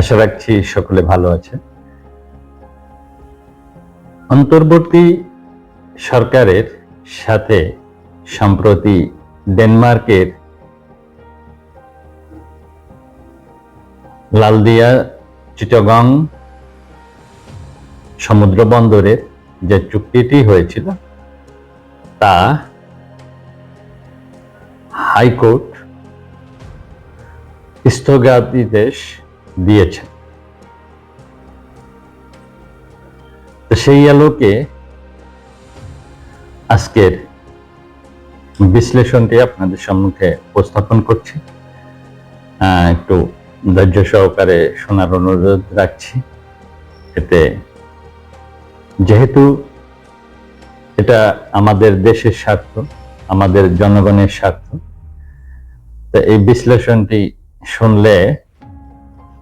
আশা রাখছি সকলে ভালো আছে। অন্তর্বর্তী সরকারের সাথে সম্প্রতি ডেনমার্কের লালদিয়া চিটগং সমুদ্র বন্দরের যে চুক্তিটি হয়েছিল, তা হাইকোর্ট স্থগিতাদেশ দিয়েছে। তো সেই আলোকে আজকের বিশ্লেষণটি আপনাদের সম্মুখে উপস্থাপন করছি। একটু ধৈর্য সহকারে শোনার অনুরোধ রাখছি। এতে যেহেতু এটা আমাদের দেশের স্বার্থ, আমাদের জনগণের স্বার্থ, তো এই বিশ্লেষণটি শুনলে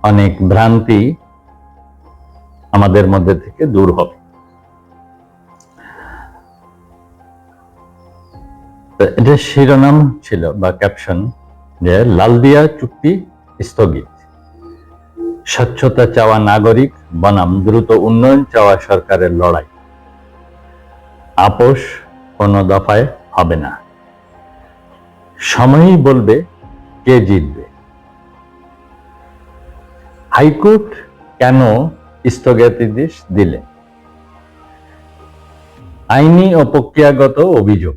অনেক ভ্রান্তি আমাদের মধ্যে থেকে দূর হবে। এটা শিরোনাম ছিল বা ক্যাপশন যে লালদিয়া চুক্তি স্থগিত। স্বচ্ছতা চাওয়া নাগরিক বনাম, দ্রুত উন্নয়ন চাওয়া সরকারের লড়াই। আপোষ কোনো দফায় হবে না। সময়ই বলবে কে জিতবে। হাইকোর্ট কেন স্থগিতাদেশ দিলেন আইনি ও প্রক্রিয়াগত অভিযোগ।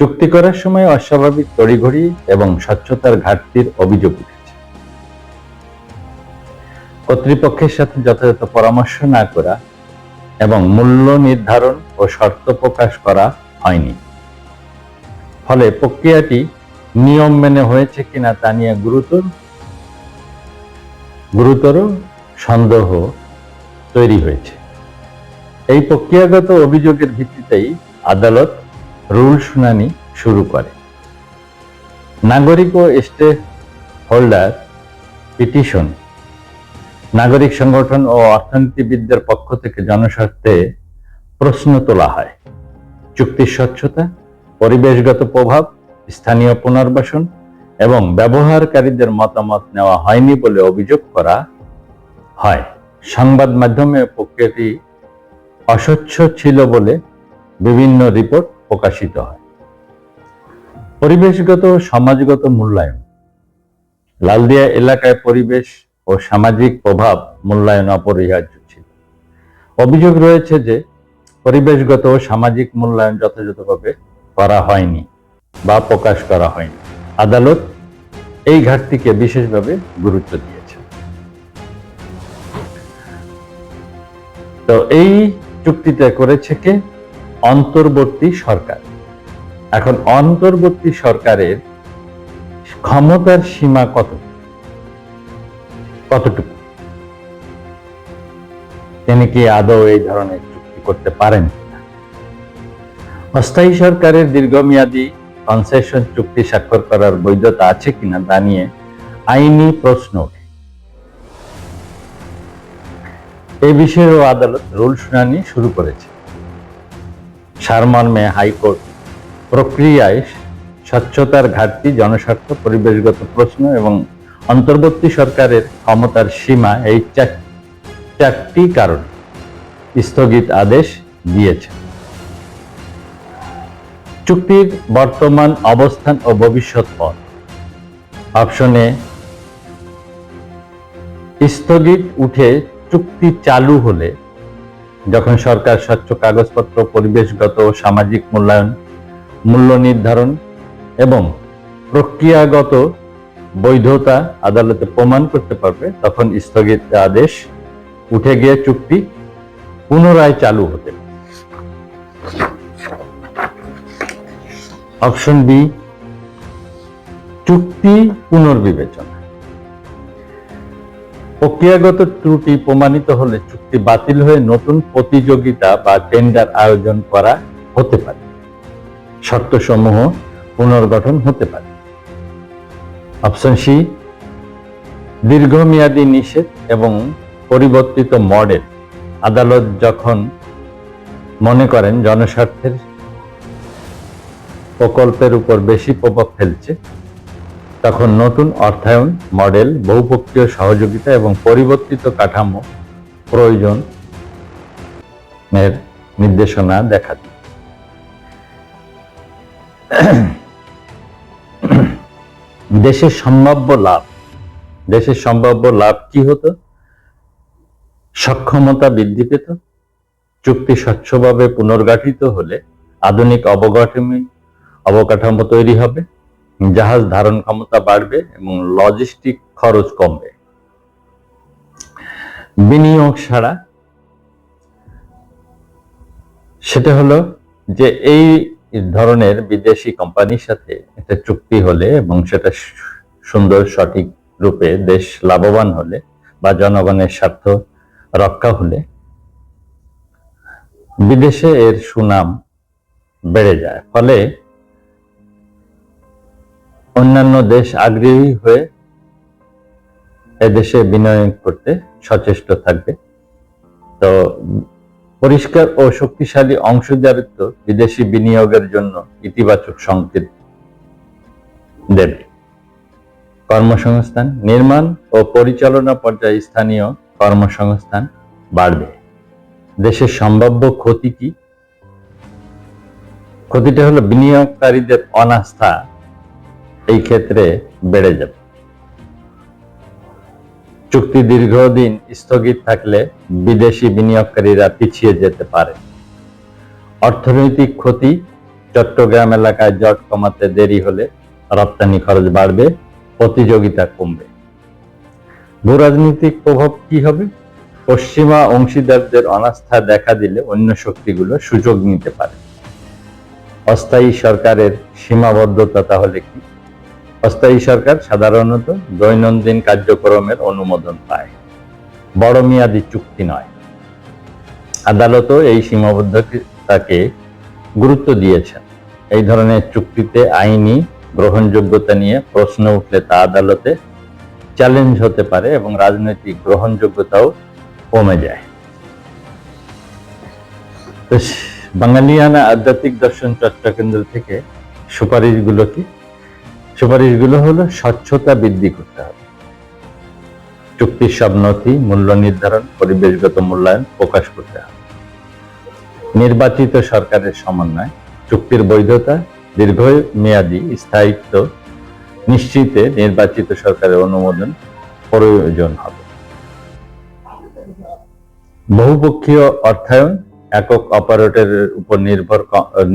চুক্তি করার সময় অস্বাভাবিক তড়িঘড়ি এবং স্বচ্ছতার ঘাটতির অভিযোগ উঠেছে। কর্তৃপক্ষের সাথে যথাযথ পরামর্শ না করা এবং মূল্য নির্ধারণ ও শর্ত প্রকাশ করা হয়নি। ফলে প্রক্রিয়াটি নিয়ম মেনে হয়েছে কিনা তা নিয়ে গুরুতর গুরুতর সন্দেহ তৈরি হয়েছে। এই প্রক্রিয়াগত অভিযোগের ভিত্তিতেই আদালত রুল শুনানি শুরু করে। নাগরিক ও স্টেক হোল্ডার পিটিশন, নাগরিক সংগঠন ও অর্থনীতিবিদদের পক্ষ থেকে জনস্বার্থে প্রশ্ন তোলা হয়। চুক্তির স্বচ্ছতা, পরিবেশগত প্রভাব, স্থানীয় পুনর্বাসন এবং ব্যবহারকারীদের মতামত নেওয়া হয়নি বলে অভিযোগ করা হয়। সংবাদ মাধ্যমে প্রক্রিয়াটি অস্বচ্ছ ছিল বলে বিভিন্ন রিপোর্ট প্রকাশিত হয়। পরিবেশগত সমাজগত মূল্যায়ন। লালদিয়া এলাকায় পরিবেশ ও সামাজিক প্রভাব মূল্যায়ন অপরিহার্য ছিল। অভিযোগ রয়েছে যে পরিবেশগত ও সামাজিক মূল্যায়ন যথাযথভাবে করা হয়নি বা প্রকাশ করা হয়নি। আদালত এই ঘাটতিকে বিশেষভাবে গুরুত্ব দিয়েছে। তো এই চুক্তিটা করেছে কে? অন্তর্বর্তী সরকার। এখন অন্তর্বর্তী সরকারের ক্ষমতার সীমা কত? কতটুকু? তিনি কি আদৌ এই ধরনের চুক্তি করতে পারেন অস্থায়ী সরকারের দীর্ঘমেয়াদী কনসেশন চুক্তি স্বাক্ষর করার বৈধতা আছে কিনা তা নিয়ে আইনি প্রশ্ন ওঠে। এই বিষয়েও আদালত রুল শুনানি শুরু করেছে। সারমর্মে হাইকোর্ট প্রক্রিয়ায় স্বচ্ছতার ঘাটতি, জনস্বার্থ, পরিবেশগত প্রশ্ন এবং অন্তর্বর্তী সরকারের ক্ষমতার সীমা এই চার- চারটি কারণ স্থগিত আদেশ দিয়েছে। চুক্তির বর্তমান অবস্থান ও ভবিষ্যৎ পথ। অপশনে স্থগিত উঠে চুক্তি চালু হলে যখন সরকার স্বচ্ছ কাগজপত্র, পরিবেশগত ও সামাজিক মূল্যায়ন, মূল্য নির্ধারণ এবং প্রক্রিয়াগত বৈধতা আদালতে প্রমাণ করতে পারবে, তখন স্থগিত আদেশ উঠে গিয়ে চুক্তি পুনরায় চালু হতে অপশন বি, চুক্তি পুনর্বিবেচনা। প্রক্রিয়াগত ত্রুটি প্রমাণিত হলে চুক্তি বাতিল হয়ে নতুন প্রতিযোগিতা বা টেন্ডার আয়োজন করা হতে পারে। শর্তসমূহ পুনর্গঠন হতে পারে। অপশন সি, দীর্ঘমেয়াদী নিষেধ এবং পরিবর্তিত মডেল, আদালত যখন মনে করেন জনস্বার্থের প্রকল্পের উপর বেশি প্রভাব ফেলছে। তখন নতুন অর্থায়ন মডেল, বহুপক্ষীয় সহযোগিতা এবং পরিবর্তিত কাঠামো প্রয়োজন এর নির্দেশনা দেখা দেশের সম্ভাব্য লাভ। দেশের সম্ভাব্য লাভ কি হতো? সক্ষমতা বৃদ্ধি পেত। চুক্তি স্বচ্ছভাবে পুনর্গঠিত হলে আধুনিক অবকাঠামো অবকাঠামো তৈরি হবে, জাহাজ ধারণ ক্ষমতা বাড়বে এবং লজিস্টিক খরচ কমবে। বিনিয়োগ ছাড়া সেটা হলো যে এই ধরনের বিদেশি কোম্পানির সাথে একটা চুক্তি হলে এবং সেটা সুন্দর সঠিক রূপে দেশ লাভবান হলে বা জনগণের স্বার্থ রক্ষা হলে বিদেশে এর সুনাম বেড়ে যায়। ফলে অন্যান্য দেশ আগ্রহী হয়ে এদেশে বিনিয়োগ করতে সচেষ্ট থাকবে। তো পরিষ্কার ও শক্তিশালী অংশীদারিত্ব বিদেশি বিনিয়োগের জন্য ইতিবাচক সংকেত দেবে। কর্মসংস্থান নির্মাণ ও পরিচালনা পর্যায়ে স্থানীয় কর্মসংস্থান বাড়বে। দেশের সম্ভাব্য ক্ষতি কি? ক্ষতিটা হলো বিনিয়োগকারীদের অনাস্থা। এই ক্ষেত্রে বেড়ে যাবে। চুক্তি দীর্ঘদিন স্থগিত থাকলে বিদেশি বিনিয়োগকারীরা পিছিয়ে যেতে পারে। অর্থনৈতিক ক্ষতি চট্টগ্রাম এলাকায় জট কমাতে দেরি হলে রপ্তানি খরচ বাড়বে, প্রতিযোগিতা কমবে। ভূরাজনৈতিক প্রভাব কি হবে? পশ্চিমা অংশীদারদের অনাস্থা দেখা দিলে অন্য শক্তিগুলো সুযোগ নিতে পারে। অস্থায়ী সরকারের সীমাবদ্ধতা তাহলে কি? অস্থায়ী সরকার সাধারণত দৈনন্দিন কার্যক্রমের অনুমোদন পায়। বড় মেয়াদী চুক্তি নয়। আদালতও এই সীমাবদ্ধতাকে গুরুত্ব দিয়েছেন। এই ধরনের চুক্তিতে আইনি গ্রহণযোগ্যতা নিয়ে প্রশ্ন উঠলে তা আদালতে চ্যালেঞ্জ হতে পারে এবং রাজনৈতিক গ্রহণযোগ্যতাও কমে যায়। বাঙালিয়ানা আধ্যাত্মিক দর্শন চর্চা কেন্দ্র থেকে সুপারিশগুলো কি? সুপারিশগুলো হলো স্বচ্ছতা বৃদ্ধি করতে হবে। চুক্তির সব নথি, মূল্য নির্ধারণ, পরিবেশগত মূল্যায়ন প্রকাশ করতে হবে। নির্বাচিত সরকারের সমন্বয়, চুক্তির বৈধতা, দীর্ঘমেয়াদী স্থায়িত্ব, নিশ্চিতে নির্বাচিত সরকারের অনুমোদন প্রয়োজন হবে। বহুপক্ষীয় অর্থায়ন, একক অপারেটরের উপর নির্ভর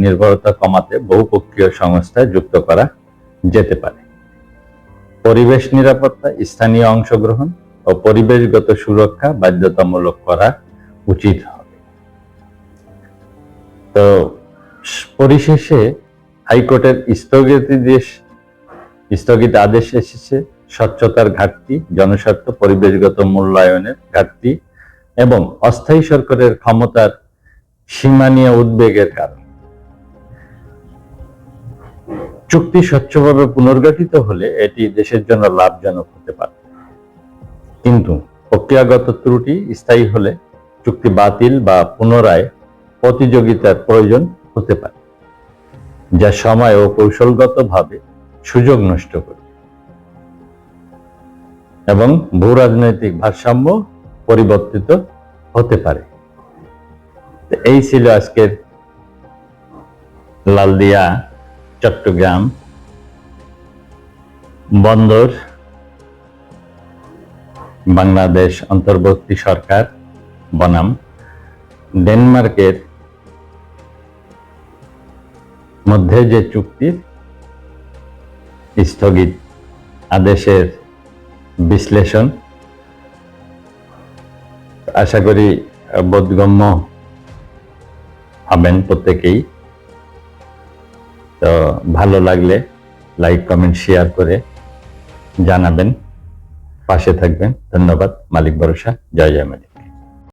নির্ভরতা কমাতে বহুপক্ষীয় সংস্থায় যুক্ত করা যেতে পারে। পরিবেশ নিরাপত্তা, স্থানীয় অংশগ্রহণ ও পরিবেশগত সুরক্ষা বাধ্যতামূলক করা উচিত হবে। তো, পরিশেষে হাইকোর্টের স্থগিতাদেশ স্থগিত আদেশ এসেছে, স্বচ্ছতার ঘাটতি, জনস্বার্থ, পরিবেশগত মূল্যায়নের ঘাটতি এবং অস্থায়ী সরকারের ক্ষমতার সীমা নিয়ে উদ্বেগের কারণ। চুক্তি স্বচ্ছভাবে পুনর্গঠিত হলে এটি দেশের জন্য লাভজনক হতে পারে। কিন্তু প্রক্রিয়াগত ত্রুটি স্থায়ী হলে চুক্তি বাতিল বা পুনরায় প্রতিযোগিতার প্রয়োজন হতে পারে, যা সময় ও কৌশলগতভাবে সুযোগ নষ্ট করে। এবং ভূ রাজনৈতিক ভারসাম্য পরিবর্তিত হতে পারে। এই ছিল আজকের লালদিয়া চট্টগ্রাম বন্দর, বাংলাদেশ অন্তর্বর্তী সরকার, বনাম, ডেনমার্কের মধ্যে যে চুক্তির স্থগিত আদেশের বিশ্লেষণ, আশা করি বোধগম্য হবেন প্রত্যেকেই। তো ভালো লাগলে লাইক কমেন্ট শেয়ার করে জানাবেন। পাশে থাকবেন। ধন্যবাদ। মালিক ভরসা। জয় জয় মালিক।